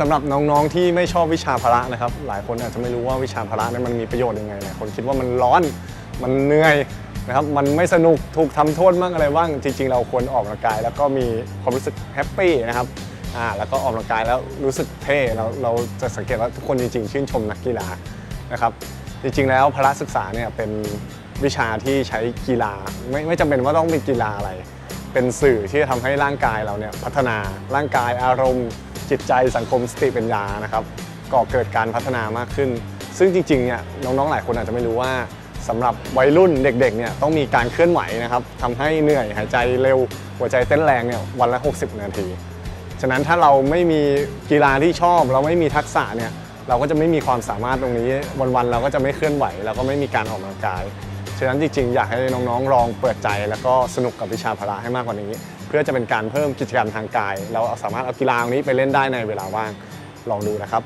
สำหรับน้องๆที่ไม่ชอบวิชาพละนะครับ หลายคนอาจจะไม่รู้ว่าวิชาพละนี่ยมันมีประโยชน์ยังไงหลายคนคิดว่ามันร้อนมันเหนื่อยนะครับมันไม่สนุกถูกทำโทษบ้างอะไรบ้างจริง ๆ เราควรออกกำลังกาย แล้วก็มีความรู้สึกแฮปปี้นะครับอ่าแล้วก็ออกกำลังกายแล้วรู้สึกเท่เราเราจะสังเกตว่าทุกคนจริง ๆ ชื่นชมนักกีฬานะครับจริง ๆ แล้วพละศึกษาเนี่ยเป็นวิชาที่ใช้กีฬาไม่ไม่จำเป็นว่าต้องเป็นกีฬาอะไร เป็นสื่อที่จะทำให้ร่างกายเราเนี่ยพัฒนาร่างกายอารมณ์ จิตใจสังคมสติปัญญานะครับก่อเกิดการพัฒนามากขึ้น ซึ่งจริงๆเนี่ยน้องๆหลายคนอาจจะไม่รู้ว่าสำหรับวัยรุ่นเด็กๆเนี่ยต้องมีการเคลื่อนไหวนะครับทำให้เหนื่อยหายใจเร็วหัวใจเต้นแรงเนี่ยวันละ 60 นาที ฉะนั้นถ้าเราไม่มีกีฬาที่ชอบ เราไม่มีทักษะเนี่ยเราก็จะไม่มีความสามารถตรงนี้ วันๆเราก็จะไม่เคลื่อนไหว เราก็ไม่มีการออกกำลังกาย ฉะนั้นจริงๆ อยากให้น้องๆ ลองเปิดใจแล้วก็สนุกกับวิชาพละให้มากกว่านี้ เพื่อจะเป็นการเพิ่มกิจกรรมทางกาย เราสามารถเอากีฬาตรงนี้ไปเล่นได้ในเวลาว่างลองดูนะครับ